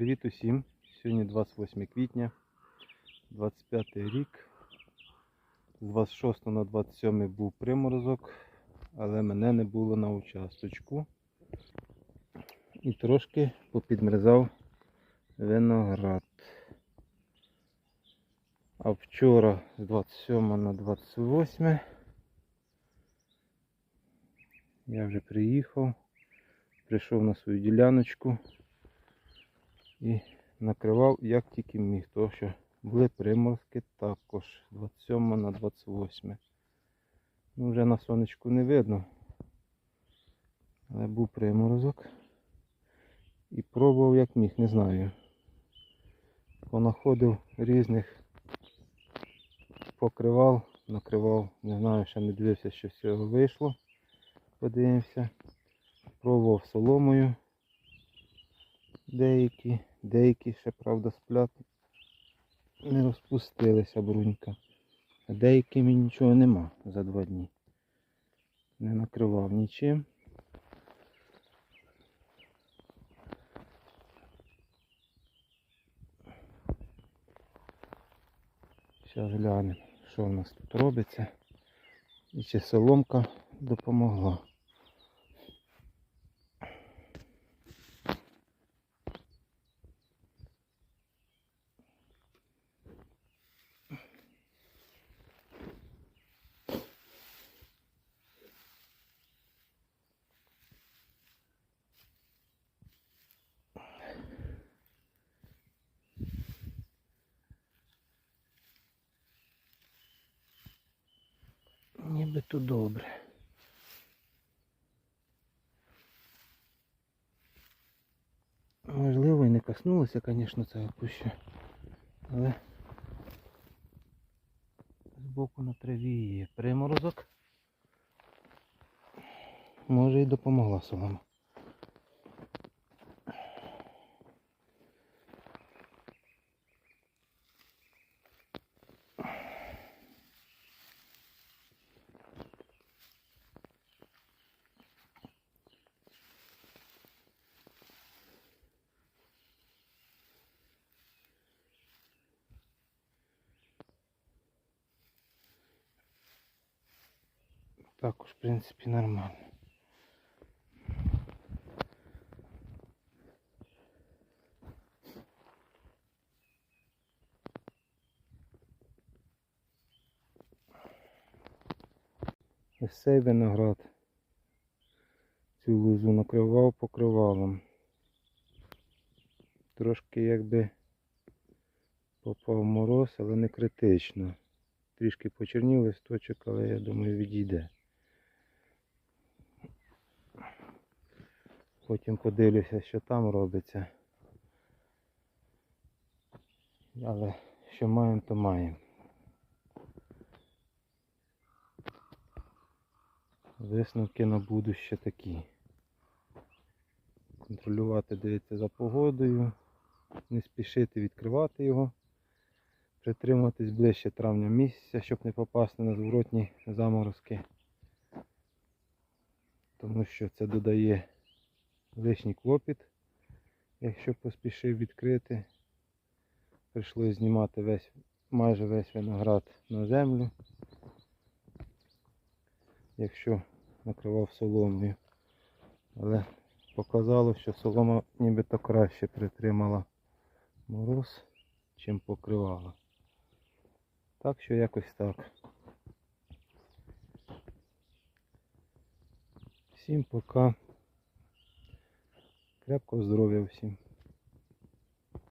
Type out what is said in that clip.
Привіт усім! Сьогодні 28 квітня, 25 рік. З 26 на 27 був приморозок, але мене не було на участочку. І трошки попідмерзав виноград. А вчора з 27 на 28 я вже приїхав, прийшов на свою діляночку і накривав як тільки міг, тому що були приморозки також 27 на 28. Ну, вже на сонечку не видно, але був приморозок. І пробував як міг, не знаю. Понаходив різних покривав, накривав, не знаю, ще не дивився, що цього вийшло. Подивимося. Пробував соломою деякі, деякі ще, правда, сплят не розпустилися брунька. А деякими нічого нема за два дні. Не накривав нічим. Зараз глянемо, що в нас тут робиться. І чи соломка допомогла. Нібито добре. Можливо, і не коснулося, звісно, цього куща. Але збоку на траві є приморозок. Може і допомогла солома. Також, в принципі, нормально. Ось цей виноград. Цю лузу накривав покривалом. Трошки якби попав мороз, але не критично. Трішки почернів листочок, але я думаю відійде. Потім подивлюся, що там робиться. Але що маємо, то маємо. Висновки на будуще такі. Контролювати, дивитися за погодою, не спішити відкривати його, притриматись ближче травня місяця, щоб не попасти на зворотні заморозки. Тому що це додає лишній клопіт, якщо поспішив відкрити. Прийшлося знімати весь, майже весь виноград на землю, якщо накривав соломою. Але показало, що солома нібито краще притримала мороз, чим покривала. Так що якось так. Всім пока. Крепкого здоров'я всім.